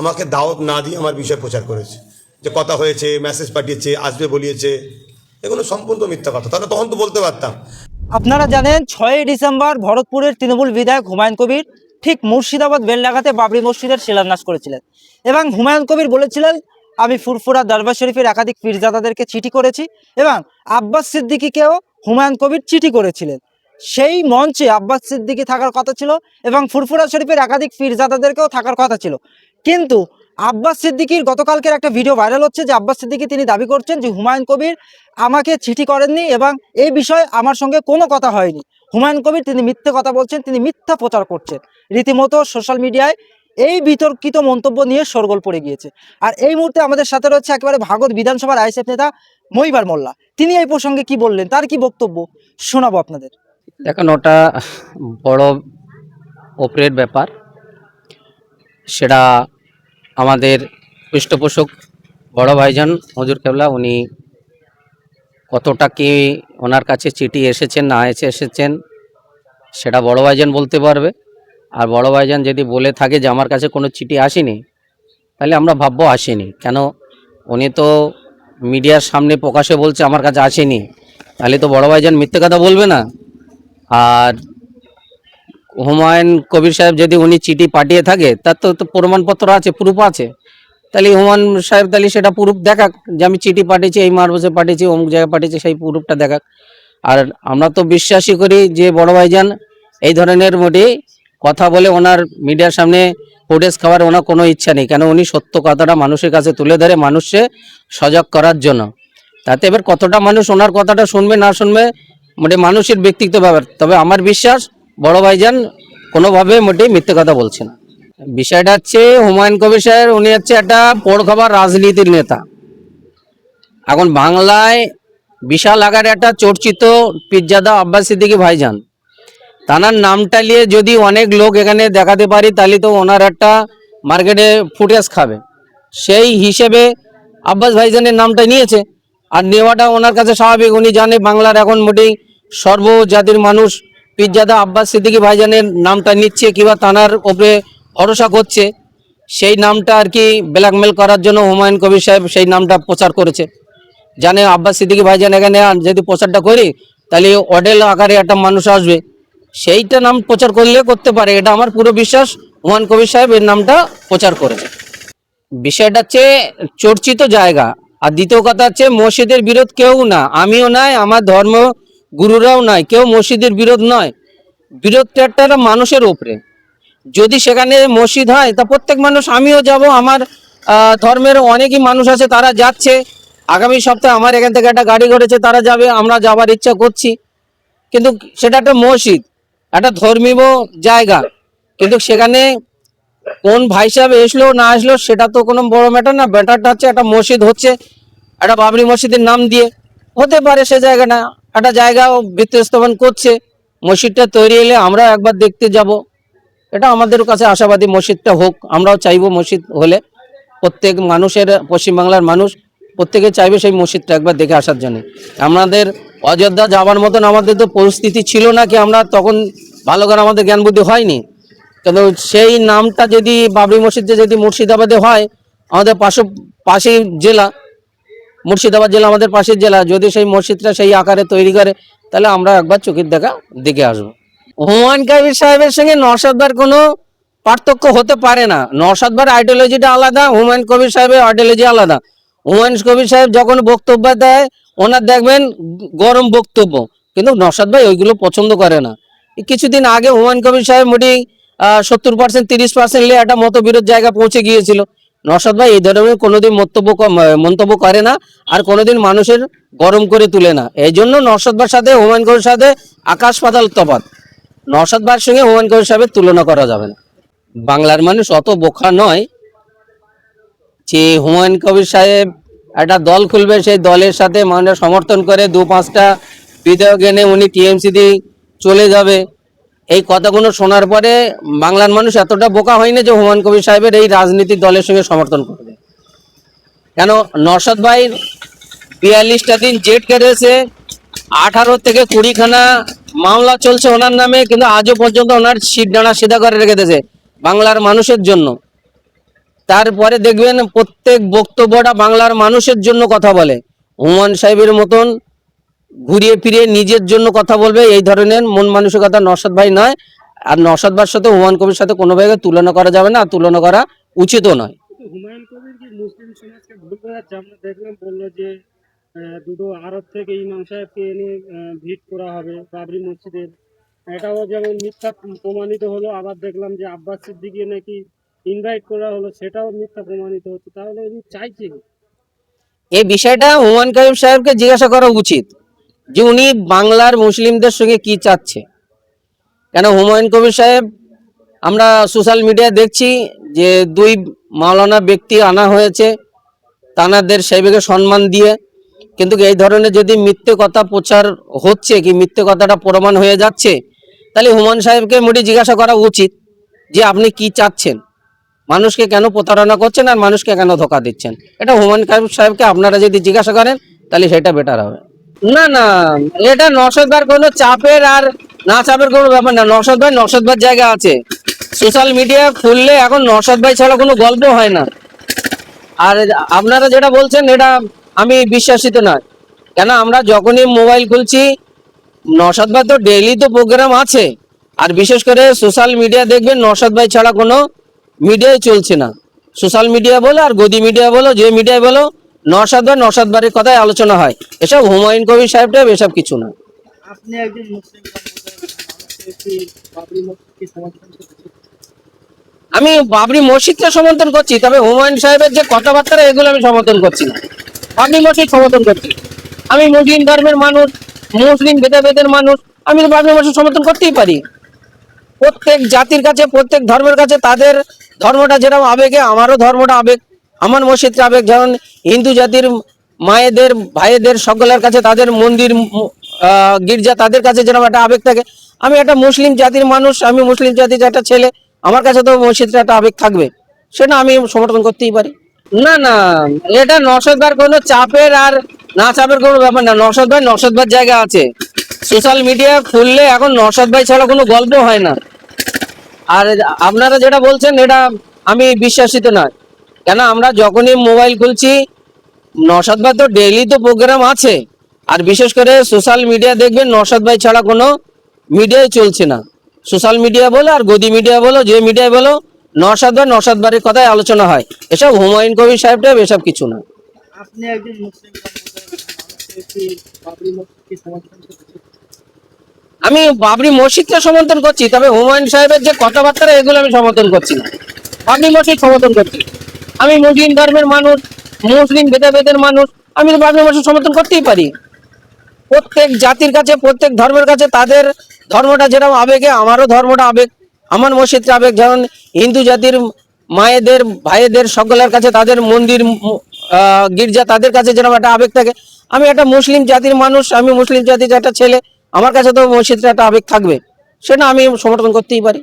আমাকে দাওয়াত না দিয়ে আমার বিষয় প্রচার করেছে। যে কথা হয়েছে মেসেজ পাঠিয়েছে, আসবে বলিয়েছে, এগুলো সম্পূর্ণ মিথ্যা কথা। তাহলে তখন তো বলতে পারতাম। আপনারা জানেন, ছয়ই ডিসেম্বর ভরতপুরের তৃণমূল বিধায়ক হুমায়ুন কবির ঠিক মুর্শিদাবাদ বেলডাঙ্গাতে বাবরি মসজিদের শিলান্যাস করেছিলেন এবং হুমায়ুন কবির বলেছিলেন, আমি ফুরফুরা দরবার শরীফের একাধিক পীরজাদাদেরকে চিঠি করেছি এবং আব্বাস সিদ্দিকিকেও হুমায়ুন কবির চিঠি করেছিলেন। সেই মঞ্চে আব্বাস সিদ্দিকী থাকার কথা ছিল এবং ফুরফুরা শরীফের একাধিক পীরজাদাদেরকেও থাকার কথা ছিল। কিন্তু আব্বাস সিদ্দিকীর গতকালকের একটা ভিডিও ভাইরাল হচ্ছে যে আব্বাস সিদ্দিকী তিনি দাবি করছেন যে হুমায়ুন কবির আমাকে চিঠি করেননি এবং এই বিষয়ে আমার সঙ্গে কোনো কথা হয়নি। হুমায়ুন কবির তিনি মিথ্যে কথা বলছেন, তিনি মিথ্যা প্রচার করছেন। রীতিমতো সোশ্যাল মিডিয়ায় এই বিতর্কিত মন্তব্য নিয়ে সরগোল পড়ে গিয়েছে। আর এই মুহূর্তে আমাদের সাথে রয়েছে একেবারে ভাগত বিধানসভার আইএসএফ নেতা মহিবার মোল্লা। তিনি এই প্রসঙ্গে কি বললেন, তার কি বক্তব্য? শোনাবো আপনাদের। দেখুন, ওটা বড় ওপরের ব্যাপার। সেটা আমাদের পৃষ্ঠপোষক বড় ভাইজান হজুর কেবলা, উনি কতটা কি ওনার কাছে চিঠি এসেছেন, না এসে এসেছেন, সেটা বড় ভাইজান বলতে পারবে। আর বড় ভাইজান যদি বলে থাকে যে আমার কাছে কোনো চিঠি আসেনি, তাহলে আমরা ভাববো আসেনি। কেন? উনি তো মিডিয়ার সামনে প্রকাশে বলছে আমার কাছে আসেনি। তাহলে তো বড় ভাইজান মিথ্যে কথা বলবে না। আর হুমায়ুন কবির সাহেব যদি উনি চিঠি পাঠিয়ে থাকে, তার তো প্রমাণপত্র আছে প্রুফ আছে। তাহলে হুমায়ুন সাহেব তাহলে সেটা প্রুফ দেখাক যে আমি চিঠি পাঠিয়েছি, এই মারবসে পাঠিয়েছি, অমুক জায়গায় পাঠিয়েছি, সেই প্রুফটা দেখাক। আর আমরা তো বিশ্বাসই করি যে বড় ভাইজান এই ধরনের মোটে কথা বলে ওনার মিডিয়ার সামনে ফুটেজ খাওয়ার ওনার কোনো ইচ্ছা নেই, কেন উনি সত্য কথাটা মানুষের কাছে তুলে ধরে মানুষকে সজাগ করার জন্য। তাতে এবার কতটা মানুষ ওনার কথাটা শুনবে, না শুনবে, মোটে মানুষের ব্যক্তিগত ব্যাপার তবে আমার বিশ্বাস বড় ভাইজান কোনোভাবে মোটে মিথ্যে কথা বলছে না। বিষয়টা হচ্ছে হুমায়ুন কবির সাহেব, উনি হচ্ছে একটা পড় খাবার রাজনীতির নেতা। এখন বাংলায় বিশাল আকারে একটা চর্চিত পিজ্জাদা আব্বাস সিদ্দিকি ভাইজান, তানার নামটা নিয়ে যদি অনেক লোক এখানে দেখাতে পারি, তাহলে তো ওনার একটা মার্কেটে ফুটেজ খাবে। সেই হিসেবে আব্বাস ভাইজানের নামটা নিয়েছে, আর নেওয়াটা ওনার কাছে স্বাভাবিক। উনি জানে বাংলার এখন মোটেই সর্বজাতির মানুষ পিজ্জাদা আব্বাস সিদ্দিকী ভাইজানের নামটা নিচ্ছে কিংবা তানার ওপরে ভরসা করছে, সেই নামটা আর কি ব্ল্যাকমেল করার জন্য হুমায়ুন কবির সাহেব সেই নামটা প্রচার করেছে। জানে আব্বাস সিদ্দিকী ভাইজান এখানে যদি প্রচারটা করি, তাহলে অডেল আকারে একটা মানুষ আসবে। সেইটা নাম প্রচার করলে করতে পারে, এটা আমার পুরো বিশ্বাস, হুমায়ুন কবির সাহেব এর নামটা প্রচার করেছে। বিষয়টা হচ্ছে চর্চিত জায়গা, আর দ্বিতীয় কথা হচ্ছে মসজিদের বিরোধ কেউ না, আমিও নাই, আমার ধর্ম গুরুরাও নাই কেউ মসজিদের বিরোধ নয়। বিরোধটা একটা মানুষের ওপরে যদি সেখানে মসজিদ হয়, তা প্রত্যেক মানুষ, আমিও যাব, আমার ধর্মের অনেকই মানুষ আছে, তারা যাচ্ছে। আগামী সপ্তাহে আমার এখান থেকে একটা গাড়ি করেছে তারা যাবে, আমরা যাবার ইচ্ছা করছি। কিন্তু সেটা একটা মসজিদ, একটা ধর্মীয় জায়গা। কিন্তু সেখানে কোন ভাই সাহেব এসলো, না আসলো সেটা তো কোনো বড় ম্যাটার না। ব্যাটারটা হচ্ছে, একটা মসজিদ হচ্ছে, একটা বাবরি মসজিদের নাম দিয়ে। হতে পারে সে জায়গাটা। একটা জায়গাও ভিত্তি স্থাপন করছে, মসজিদটা তৈরি হলে আমরা একবার দেখতে যাব। এটা আমাদের কাছে আশাবাদী মসজিদটা হোক, আমরাও চাইব মসজিদ হলে। প্রত্যেক মানুষের, পশ্চিমবাংলার মানুষ প্রত্যেকে চাইবে সেই মসজিদটা একবার দেখে আসার জন্য। আমাদের অযোধ্যা যাওয়ার মতন আমাদের তো পরিস্থিতি ছিল না কি আমরা তখন ভালো করে আমাদের জ্ঞান বুদ্ধি হয়নি। কিন্তু সেই নামটা যদি বাবরি মসজিদে যদি মুর্শিদাবাদে হয়, আমাদের পাশে পাশেই জেলা। মুর্শিদাবাদ জেলা আমাদের পাশের জেলা, যদি সেই মসজিদটা সেই আকারে তৈরি করে, তাহলে আমরা একবার চোখের দেখা দেখে আসব। হুমায়ুন কবির সাহেবের সঙ্গে নরসাদবার কোনো পার্থক্য হতে পারে না। নরসাদবার আইডিওলজিটা আলাদা, হুমায়ুন কবির সাহেবের আইডিওলজি আলাদা। হুমায়ুন কবির সাহেব যখন বক্তব্য দেয়, ওনার দেখবেন গরম বক্তব্য। কিন্তু নরসাদ ভাই ওইগুলো পছন্দ করে না। কিছুদিন আগে হুমায়ুন কবির সাহেব মোটি সত্তর পার্সেন্ট তিরিশ পার্সেন্ট নিয়ে একটা মতবিরোধ জায়গা পৌঁছে গিয়েছিল। নরসাদ ভাই, এই ধরনের কোনোদিন মন্তব্য মন্তব্য করে না, আর কোনোদিন মানুষের গরম করে তুলে না। এই জন্য নরসাদ ভাইয়ের সাথে, হুমায়ুন কবির সাথে আকাশ পাতাল তফাৎ। নরসাদ ভাইয়ের সঙ্গে হুমায়ুন কবির সাহেবের তুলনা করা যাবে না। বাংলার মানুষ অত বোকা নয় যে হুমায়ুন কবির সাহেব একটা দল খুলবে, সেই দলের সাথে মানে সমর্থন করে দু পাঁচটা বিধায়ক এনে উনি টিএমসি দিয়ে চলে যাবে। এই কথাগুলো শোনার পরে বাংলার মানুষ এতটা বোকা হয়নি যে হুমায়ুন কবির সাহেবের এই রাজনীতির দলের সঙ্গে সমর্থন করবে। কেন? নরসাদ ভাই বিয়াল্লিশটা দিন জেট কেটেছে, আঠারো থেকে কুড়িখানা মামলা চলছে ওনার নামে, কিন্তু আজও পর্যন্ত ওনার সিট ডানা সিধা করে রেখে দিয়েছে বাংলার মানুষের জন্য। তারপরে দেখবেন প্রত্যেক বক্তব্যটা বাংলার মানুষের জন্য কথা বলে। হুমায়ুন সাহেবের মতন ঘুরিয়ে ফিরিয়ে নিজের জন্য কথা বলবে এই ধরনের মন মানসিকতা নরসাদ ভাই নয়। আর নরসাদ ভাইয়ের সাথে হুমায়ুন কবির সাথে কোনোভাবে তুলনা করা যাবে না আর তুলনা করা উচিতও নয়। হুমায়ুন কবির কি মুসলিম সমাজকে ভুল বোঝাচ্ছে? আমরা দেখলাম বলল যে দুটো আরব থেকে ইমাম সাহেবকে এনে ভিট করা হবে বাবরি মসজিদের এটাও যেমন মিথ্যা প্রমাণিত হলো আবার দেখলাম যে আব্বাস সিদ্দিকে নাকি ইনভাইট করা হলো সেটাও মিথ্যা প্রমাণিত হচ্ছে। তাহলে উনি চাইছে এই বিষয়টা হুমায়ুন কবির সাহেবকে জিজ্ঞাসা করা উচিত। যে উনি বাংলার মুসলিমদের সঙ্গে কি চাচ্ছে? কেন হুমায়ুন কবির সাহেব, আমরা সোশ্যাল মিডিয়ায় দেখছি যে দুই মাওলানা ব্যক্তি আনা হয়েছে, তানাদের সাহেবকে সম্মান দিয়ে। কিন্তু এই ধরনের যদি মিথ্যে কথা প্রচার হচ্ছে কি মিথ্যে কথাটা প্রমাণ হয়ে যাচ্ছে, তাহলে হুমায়ুন সাহেবকে মোটি জিজ্ঞাসা করা উচিত যে আপনি কি চাচ্ছেন? মানুষকে কেন প্রতারণা করছেন আর মানুষকে কেন ধোকা দিচ্ছেন? এটা হুমায়ুন সাহেবকে আপনারা যদি জিজ্ঞাসা করেন, তাহলে সেটা বেটার হবে। না না, এটা নসদবার কোনো চাপের আর না চাপের কোনো ব্যাপার না নসদ ভাই নসদ ভাই জায়গা আছে। সোশ্যাল মিডিয়া খুললে এখন নসদ ভাই ছাড়া কোনো গল্প হয় না। আর আপনারা যেটা বলছেন, এটা আমি বিশ্বাসিত নয়। কেন, আমরা যখনই মোবাইল খুলছি নসাদ ভাই তো ডেইলি তো প্রোগ্রাম আছে। আর বিশেষ করে সোশ্যাল মিডিয়া দেখবেন নসাদ ভাই ছাড়া কোনো মিডিয়াই চলছে না। সোশ্যাল মিডিয়া বলো আর গদি মিডিয়া বলো, যে মিডিয়া বলো নসাদ ভাই নসাদ বাড়ির কথাই আলোচনা হয়। এসব হুমায়ুন কবির সাহেব টাহেব এসব কিছু না। আপনি একজন আমি বাবরি মসজিদকে সমর্থন করছি তবে হুমায়ুন সাহেবের যে কথাবার্তা এগুলো আমি সমর্থন করছি না। বাবরি মসজিদ সমর্থন করছি। আমি মুসলিম ধর্মের মানুষ মুসলিম ভেদাভেদের মানুষ আমি তো বাবরি মসজিদ সমর্থন করতেই পারি। প্রত্যেক জাতির কাছে প্রত্যেক ধর্মের কাছে তাদের ধর্মটা যেরকম আবেগে আমারও ধর্মটা আবেগ। আমার মসজিদটা আবেগ যেমন হিন্দু জাতির মায়েদের ভাইয়েদের সকলের কাছে তাদের মন্দির গির্জা তাদের কাছে যেরকম একটা আবেগ থাকে। আমি একটা মুসলিম জাতির মানুষ, আমি মুসলিম জাতির একটা ছেলে, আমার কাছে তো মসজিদটা একটা আবেগ থাকবে। সেটা আমি সমর্থন করতেই পারি। না না, এটা নসদবার কোনো চাপের আর না চাপের কোনো ব্যাপার না। নসদ ভাই নসদ ভাই জায়গা আছে। সোশ্যাল মিডিয়া খুললে এখন নসদ ভাই ছাড়া কোনো গল্প হয় না। আর আপনারা যেটা বলছেন, এটা আমি বিশ্বাসিত নয়। কেন আমরা যখনই মোবাইল খুলছি নসাদ ভাই তো ডেইলি তো প্রোগ্রাম আছে। আর বিশেষ করে সোশ্যাল মিডিয়া দেখবেন নসাদ ভাই ছাড়া কোনো মিডিয়াই চলছে না। সোশ্যাল মিডিয়া বলো আর গদি মিডিয়া বলো যে মিডিয়া বলো নসাদ ভাই নসাদ বাড়ির কথাই আলোচনা হয়। এসব হুমায়ুন কবির সাহেব টাহেব এসব কিছু না। আপনি একজন মুসলিম আমি বাবরি মসজিদকে সমর্থন করছি তবে হুমায়ুন সাহেবের যে কথাবার্তা এগুলো আমি সমর্থন করছি না। বাবরি মসজিদ সমর্থন করছি। আমি মুসলিম ধর্মের মানুষ, মুসলিম ভেদাভেদের মানুষ, আমি তো বাবরি মসজিদ সমর্থন করতেই পারি। প্রত্যেক জাতির কাছে, প্রত্যেক ধর্মের কাছে তাদের ধর্মটা যেরকম আবেগে, আমারও ধর্মটা আবেগ, আমার মসজিদটা আবেগ। যেমন হিন্দু জাতির মায়েদের ভাইয়েদের সকলের কাছে তাদের মন্দির গির্জা তাদের কাছে যেরকম একটা আবেগ থাকে। আমি একটা মুসলিম জাতির মানুষ, আমি মুসলিম জাতির একটা ছেলে, আমার কাছে তো মসজিদটা একটা আবেগ থাকবে। সেটা আমি সমর্থন করতেই পারি।